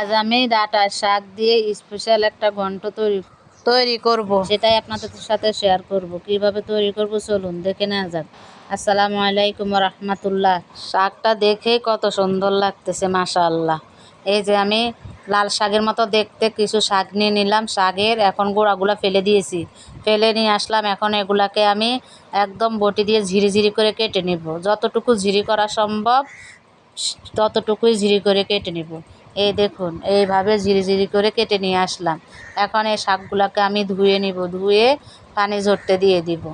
আজ আমি ডাটার শাক দিয়ে স্পেশাল একটা ঘন্ট তৈরি তৈরি করব। সেটাই আপনাদের সাথে শেয়ার করব। কীভাবে তৈরি করব চলুন দেখে নেওয়া যাক। আসসালামু আলাইকুম রহমতুল্লাহ। শাকটা দেখে কত সুন্দর লাগতেছে মাশাআল্লাহ। এই যে আমি লাল শাকের মতো দেখতে কিছু শাক নিয়ে নিলাম। শাকের এখন গোড়াগুলো ফেলে দিয়েছি। ফেলে নিয়ে আসলাম। এখন এগুলাকে আমি একদম বটি দিয়ে ঝিরি ঝিরি করে কেটে নেব। যতটুকু ঝিরি করা সম্ভব ততটুকুই ঝিরি করে কেটে নেব। এই দেখুন, এইভাবে ঝিরি ঝিরি করে কেটে নিয়ে আসলাম। এখন এই শাকগুলোকে আমি ধুয়ে নিব, ধুয়ে পানি ঝরতে দিয়ে দিব।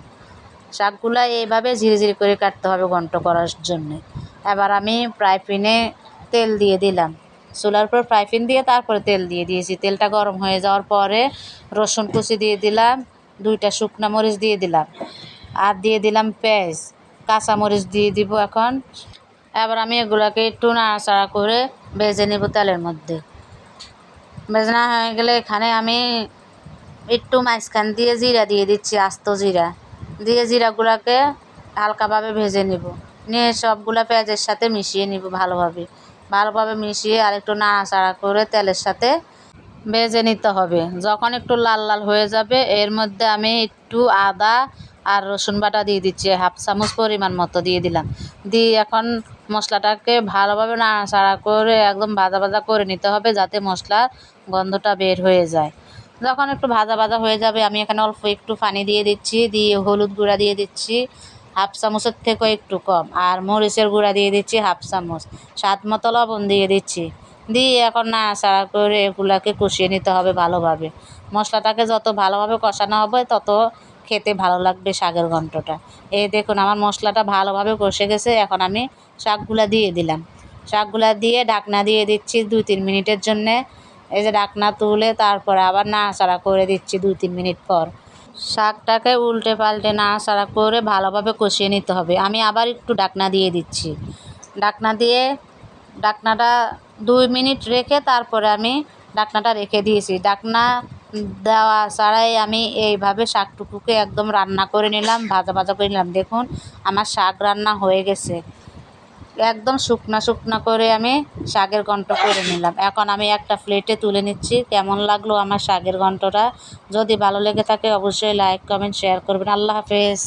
শাকগুলো এইভাবে ঝিরি ঝিরি করে কাটতে হবে ঘন্ট করার জন্যে। এবার আমি ফ্রাই তেল দিয়ে দিলাম। চুলার পর ফ্রাই দিয়ে তারপরে তেল দিয়ে দিয়েছি। তেলটা গরম হয়ে যাওয়ার পরে রসুন কুচি দিয়ে দিলাম, দুইটা শুকনা মরিচ দিয়ে দিলাম। আর দিয়ে দিলাম পেঁয়াজ। কাঁচা মরিচ দিয়ে দিব এখন। এবার আমি এগুলোকে একটু নাড়াচাড়া করে ভেজে নেব তেলের মধ্যে। ভেজে না হয়ে গেলে এখানে আমি একটু মাঝখান দিয়ে জিরা দিয়ে দিচ্ছি, আস্ত জিরা। দিয়ে জিরাগুলোকে হালকাভাবে ভেজে নেব। নিয়ে সবগুলো পেঁয়াজের সাথে মিশিয়ে নিব ভালোভাবে। ভালোভাবে মিশিয়ে আর একটু নাড়াচাড়া করে তেলের সাথে ভেজে নিতে হবে। যখন একটু লাল লাল হয়ে যাবে, এর মধ্যে আমি একটু আদা আর রসুন বাটা দিয়ে দিচ্ছি, হাফ চামচ পরিমাণ মতো দিয়ে দিলাম। দিয়ে এখন মশলাটাকে ভালোভাবে নাড়াচাড়া করে একদম ভাজা ভাজা করে নিতে হবে যাতে মশলার গন্ধটা বের হয়ে যায়। যখন একটু ভাজা ভাজা হয়ে যাবে, আমি এখানে অল্প একটু পানি দিয়ে দিচ্ছি, দিয়ে হলুদ গুঁড়া দিয়ে দিচ্ছি, হাফ চামচের থেকেও একটু কম। আর মরিচের গুঁড়া দিয়ে দিচ্ছি হাফ চামচ, স্বাদ মতো লবণ দিয়ে দিচ্ছি। দিয়ে এখন নাড়াচাড়া করে এগুলাকে কষিয়ে নিতে হবে ভালোভাবে। মশলাটাকে যত ভালোভাবে কষানো হবে, তত খেতে ভালো লাগবে শাকের ঘন্টটা এই দেখুন, আমার মশলাটা ভালোভাবে কষে গেছে, এখন আমি শাকগুলা দিয়ে দিলাম। শাকগুলা দিয়ে ঢাকনা দিয়ে দিচ্ছি দুই তিন মিনিটের জন্যে। এই যে ঢাকনা তুলে তারপরে আবার নাড়াচাড়া করে দিচ্ছি দুই তিন মিনিট পর। শাকটাকে উল্টে পাল্টে নাড়াচাড়া করে ভালোভাবে কষিয়ে নিতে হবে। আমি আবার একটু ডাকনা দিয়ে দিচ্ছি। ডাকনা দিয়ে ডাকনাটা দুই মিনিট রেখে তারপরে আমি ডাকনাটা রেখে দিয়েছি। ঢাকনা দেওয়া ছাড়াই আমি এইভাবে শাকটুকুকে একদম রান্না করে নিলাম, ভাজা ভাজা করে নিলাম। দেখুন, আমার শাক রান্না হয়ে গেছে। একদম শুকনা শুকনা করে আমি শাকের ঘন্ট করে নিলাম। এখন আমি একটা প্লেটে তুলে নিচ্ছি। কেমন লাগল আমার শাকের ঘন্টটা? যদি ভালো লেগে থাকে, অবশ্যই লাইক কমেন্ট শেয়ার করবেন। আল্লাহ হাফেজ।